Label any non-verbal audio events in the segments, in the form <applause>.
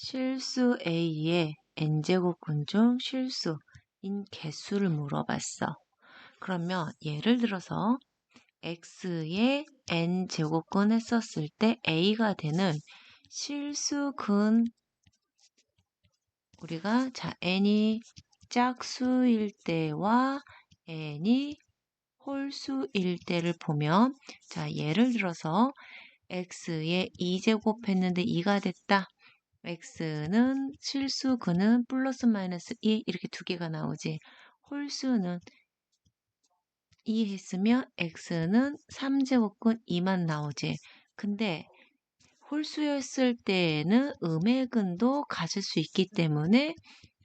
실수 A의 n제곱근 중 실수인 개수를 물어봤어. 그러면 예를 들어서 x의 n제곱근 했었을 때 a가 되는 실수근 우리가 자 n이 짝수일 때와 n이 홀수일 때를 보면 자 예를 들어서 x의 2제곱 했는데 2가 됐다. X는 실수근은 플러스 마이너스 2 이렇게 두 개가 나오지. 홀수는 2 했으면 x는 3제곱근 2만 나오지. 근데 홀수였을 때에는 음의근도 가질 수 있기 때문에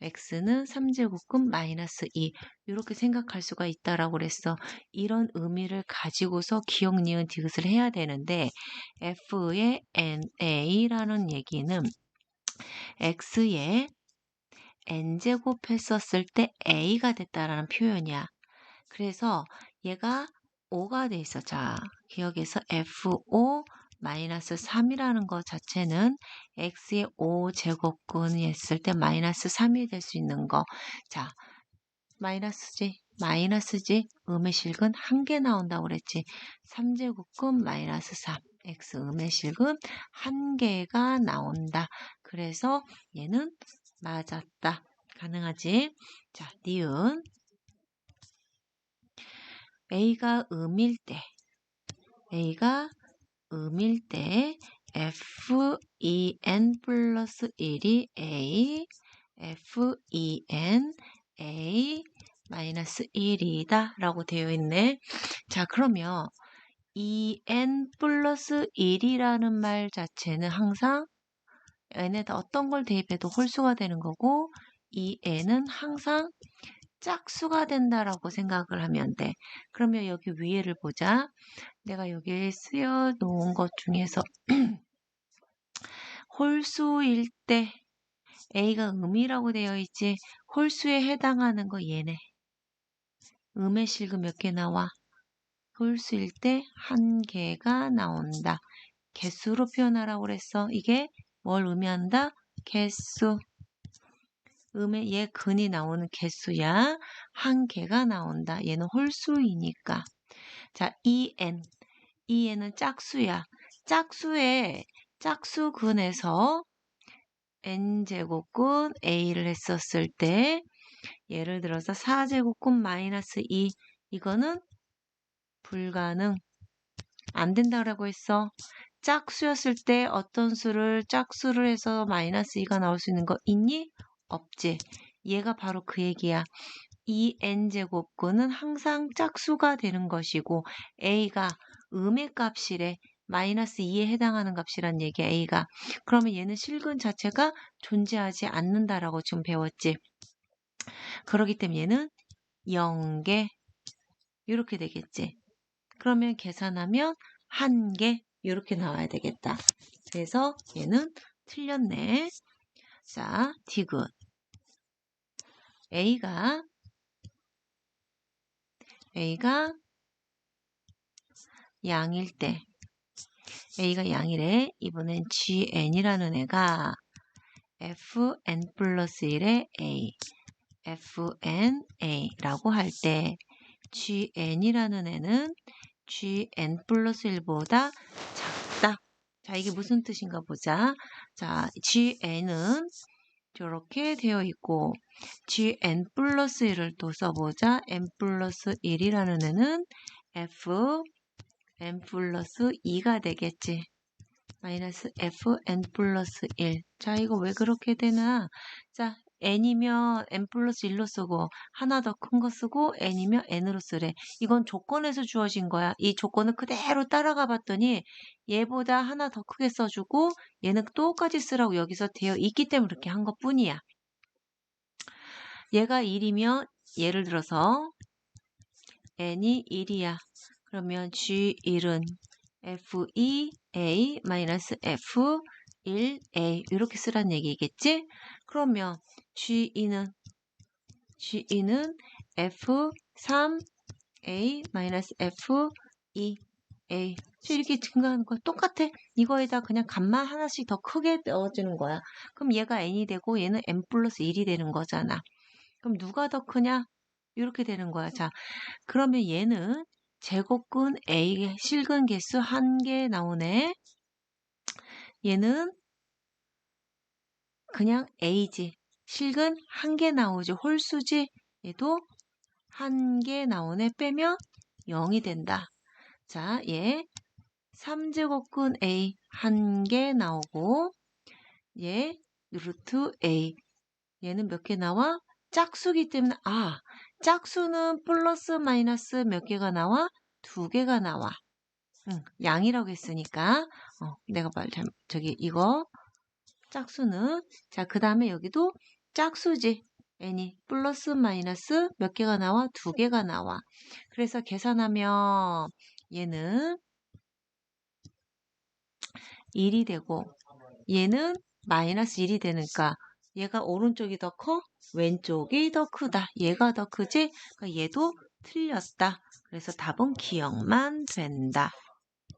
x는 3제곱근 마이너스 2 이렇게 생각할 수가 있다라고 그랬어. 이런 의미를 가지고서 기억, 니은, 디귿을 해야 되는데 f의 na라는 얘기는 x에 n제곱 했었을 때 a가 됐다라는 표현이야. 그래서 얘가 5가 돼 있어. 자, 기억에서 fo 마이너스 3이라는 것 자체는 x의 5제곱근이 했을 때 마이너스 3이 될 수 있는 거. 자, 마이너스지, 마이너스지, 음의 실근 한 개 나온다고 그랬지. 3제곱근 마이너스 3. x 음의 실근 한 개가 나온다. 그래서 얘는 맞았다. 가능하지? 자, 니은. a가 음일 때, a가 음일 때 fen 플러스 1이 a, fen a 마이너스 1이다 라고 되어 있네. 자 그러면 en 플러스 1이라는 말 자체는 항상 n에다 어떤 걸 대입해도 홀수가 되는 거고 이 n은 항상 짝수가 된다라고 생각을 하면 돼. 그러면 여기 위에를 보자. 내가 여기에 쓰여 놓은 것 중에서 <clears throat> 홀수일 때 A가 음이라고 되어 있지 홀수에 해당하는 거 얘네. 음의 실금 몇 개 나와? 홀수일 때 한 개가 나온다. 개수로 표현하라고 그랬어. 이게 뭘 의미한다? 개수. 음의 얘 근이 나오는 개수야. 한 개가 나온다. 얘는 홀수이니까. 자, en. en은 짝수야. 짝수의 짝수근에서 n제곱근 a를 했었을 때 예를 들어서 4제곱근 마이너스 2 이거는 불가능 안 된다라고 했어. 짝수였을 때 어떤 수를 짝수를 해서 마이너스 2가 나올 수 있는 거 있니? 없지. 얘가 바로 그 얘기야. 이 n제곱근은 항상 짝수가 되는 것이고 a가 음의 값이래. 마이너스 2에 해당하는 값이란 얘기야, a가. 그러면 얘는 실근 자체가 존재하지 않는다라고 지금 배웠지. 그러기 때문에 얘는 0개 이렇게 되겠지. 그러면 계산하면 1개 이렇게 나와야 되겠다. 그래서 얘는 틀렸네. 자, 디귿. A가 A가 양일 때 A가 양이래. 이번엔 GN이라는 애가 FN 플러스 1의 A FNA라고 할 때 GN이라는 애는 GN 플러스 1보다 작다. 자, 이게 무슨 뜻인가 보자. 자, GN은 저렇게 되어 있고 gn 플러스 1을 또 써보자. n 플러스 1이라는 애는 f n 플러스 2가 되겠지. 마이너스 f n 플러스 1. 자, 이거 왜 그렇게 되나? 자, n이면 n 플러스 1로 쓰고 하나 더 큰 거 쓰고 n이면 n으로 쓰래. 이건 조건에서 주어진 거야. 이 조건을 그대로 따라가 봤더니 얘보다 하나 더 크게 써주고 얘는 똑같이 쓰라고 여기서 되어 있기 때문에 그렇게 한 것 뿐이야. 얘가 1이면 예를 들어서 n이 1이야. 그러면 g1은 f2a-f 1A 이렇게 쓰란 얘기겠지? 그러면 G는 G는 F3A 마이너스 F2A 이렇게 증가하는 거 똑같아. 이거에다 그냥 값만 하나씩 더 크게 넣어주는 거야. 그럼 얘가 n이 되고 얘는 n 플러스 1이 되는 거잖아. 그럼 누가 더 크냐? 이렇게 되는 거야. 자, 그러면 얘는 제곱근 A의 실근 개수 1개 나오네. 얘는 그냥 A지. 실근 한 개 나오지. 홀수지. 얘도 한 개 나오네. 빼면 0이 된다. 자, 얘 3제곱근 A 한 개 나오고 얘 루트 A 얘는 몇 개 나와? 짝수기 때문에 아 짝수는 플러스 마이너스 몇 개가 나와? 두 개가 나와. 응, 양이라고 했으니까 어, 내가 말 잘, 저기 이거 짝수는 자 그 다음에 여기도 짝수지 n이 플러스 마이너스 몇 개가 나와? 두 개가 나와. 그래서 계산하면 얘는 1이 되고 얘는 마이너스 1이 되니까 얘가 오른쪽이 더 커? 왼쪽이 더 크다. 얘가 더 크지? 그러니까 얘도 틀렸다. 그래서 답은 기억만 된다.